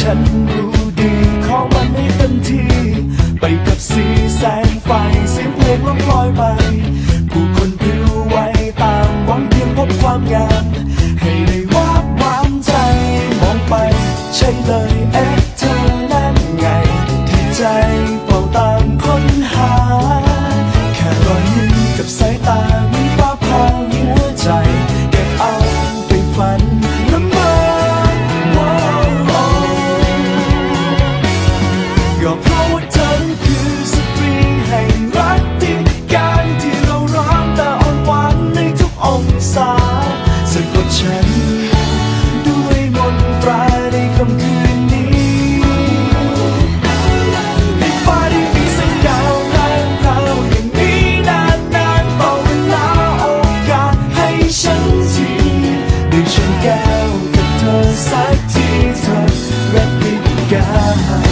ฉันรู้ดีขอมันให้เต็มที่ ไปกับสีแสงไฟเสียงเพลงล่องลอยไปามงามให้ได้วาบวามใจมองไป ใช่เลยเอ๊ะเธอนั่นไง ที่ใจเฝ้าตามค้นหา แค่รอยยิ้มกับสายตาไม่นฟ้าพาหัวใจเก็บเอาไปฝันน้ำมาก็เพราะว่า ฉัน ด้วยมนตราในคำคืนนี้ให้ฟ้มีแสงดาวพรางพาวอย่งนี้นานนานต่อเวลาโอกาสให้ฉันทีด้ฉันแก้วกับเธอสักทีเธอรักพิการ